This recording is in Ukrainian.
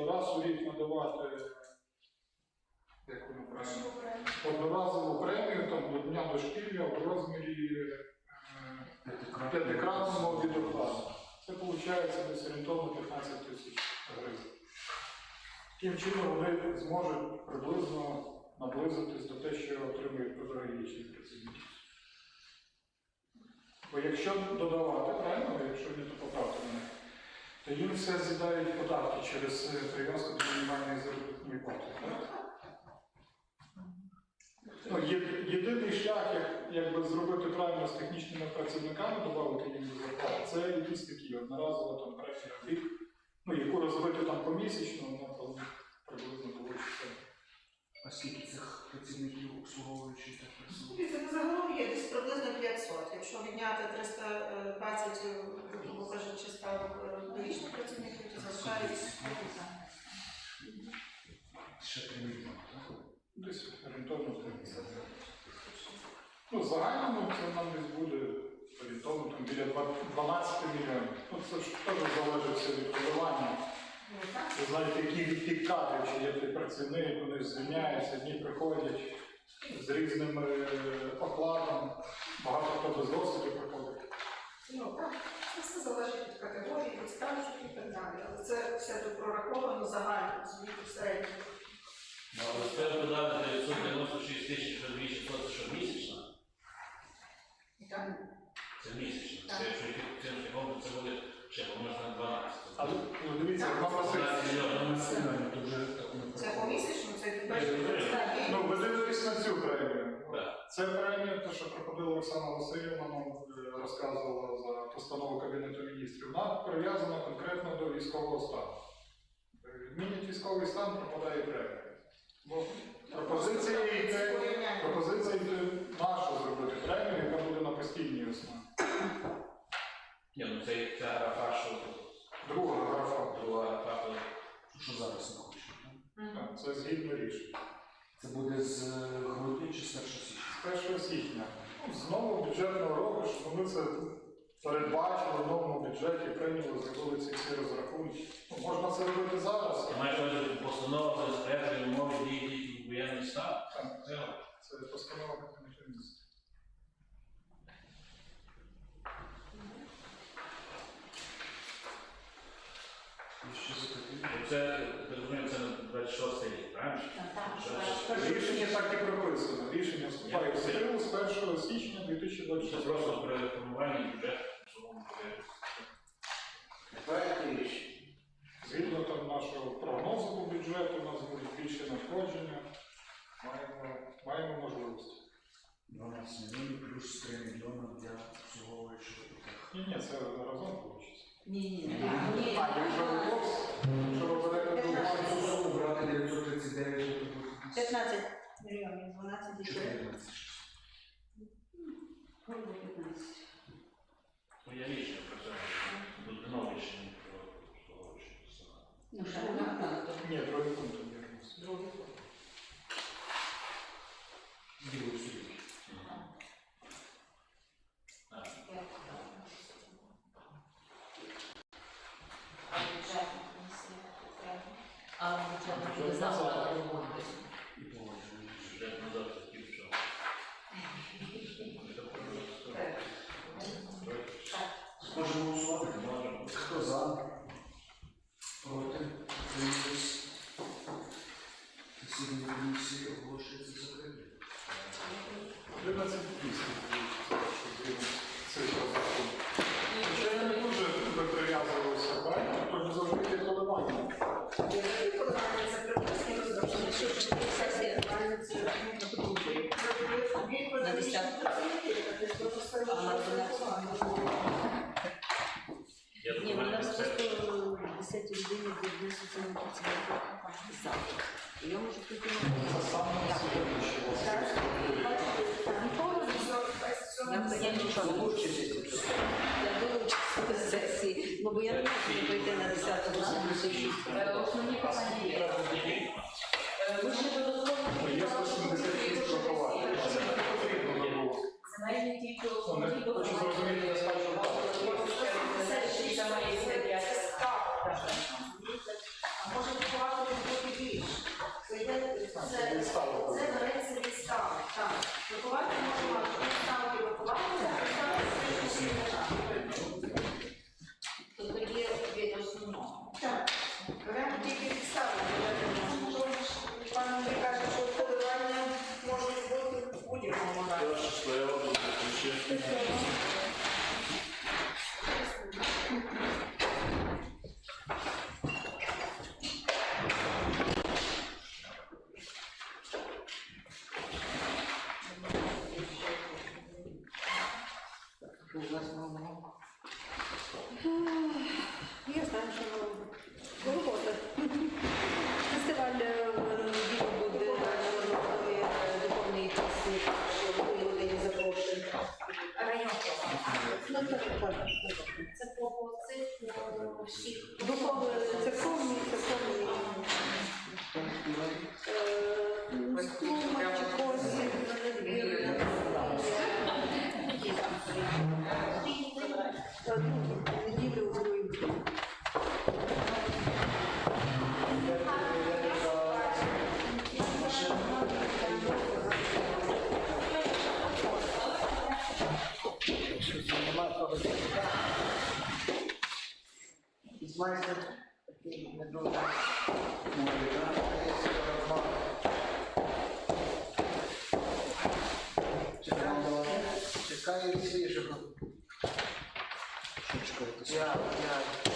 то раз у рік надавати одноразову премію там, до дня дошкілля в розмірі е, п'ятикратного від. Це виходить десь орієнтовно 15 тисяч гривень. Таким чином вони зможуть приблизно наблизитись до те, що отримують педагогічні працівники. Бо якщо додавати, правильно, якщо не то поправити мене, їм все з'їдають податки через е, прив'язку до мінімальної заробітної плати. Ну, єдиний шлях, як, якби зробити правильно з технічними працівниками, додати їм до це якісь такі одноразово там премія рік, ну, яку розбити там помісячно, воно там приблизно вийде. А скільки цих працівників обслуговуючих так працює? Дивіться, ну, загалом є десь приблизно 500. Якщо відняти 320, е, грубо кажучи, ставок педагогічних працівників, то залишається. Ще три мільйони, так? Десь орієнтовно 30. Ну, в загальному це нам десь буде орієнтовно там, біля 12 мільйонів. Ну, це ж теж залежить від подавання. Ви знаєте, які відтік кадрів, чи є той працівник, вони звільняються, дні приходять з різними е, окладом. Багато хто без досвіду приходить. Ну так, це все залежить від категорії, від стажу і так далі. Але це все тут прораховано загально, звідти середньо. Ну, але з тебе додати 996 тисяч що 2600, це що місячно? Так. Це місячно. Так. Це якщо йти цим шляхом, то це буде ще помножено на 12. Але ну, дивіться, Так. одна позиція. 12 мільйонів. Сильно, то вже так не Це помісячно, це від першого Ну, ви дивитесь на цю премію. Це премія, те, що проходила Оксана Васильівна, нам е, розказувала за постанову Кабінету міністрів. Вона прив'язана конкретно до військового стану. Е, військовий стан, пропадає премія. Бо пропозиція йде, пропозиція йде нашу зробити премію, яка буде на постійній основі. Ні, ну це ця графа, що Друга графа. друга графа, то Що зараз не хочуть, так? Це згідно рішення. Це буде з грудня чи з 1 січня? З 1 січня. Ну, з бюджетного року, щоб ми це передбачили в новому бюджеті, прийняли, зробили ці всі розрахунки. Ну, можна це робити зараз. на увазі постанова про розпорядження умови дії тільки воєнний стан? Так, Це Це постанова Кабінету міністрів. Що це, я розумію, це на 26 рік, правильно? Рішення так і прописано. Рішення вступає в силу з 1 січня Це 2024 просто року. при формуванні бюджету. в цілому. Рішення. Згідно там нашого прогнозу по бюджету, у нас буде більше надходження. Маємо, маємо можливості. 12 мільйонів плюс 3 мільйони для обслуговуючих. Ні, ні, це разом вийде. Ні, ні, А, якщо ви бокс, якщо ви берете брати 939, то буде 15 мільйонів, 12 дітей. 14. Можемо я можу є. Я нічого не можу. Я долучуся до сесії, бо я не можу прийти на 10 годину. Основні питання є. Ви ще додатково Є 176 врахувати. Це не потрібно не було. Земельні тільки Ну, не хочу зрозуміти, не скажу. Це ще й сама є Це ставка. А може вихователів бути більше. Це йде- це- Відставка. Це береться відстава. Так. Вихователь може мати відставки вихователя, а відставки керівника. Тобто є від основного. Так. Беремо тільки підстави. Пан Андрій каже, що коливання можуть бути в будь-якому разі. Я щасливо, буду включити. Я знаю, що робота. Фестиваль е, буде народної духовної пісні, що в годині запрошуємо. Район. Це по цих всіх. Духовний, церковний, церковний. Е, ну, у другій. Ізмайстер такий не Yeah, yeah.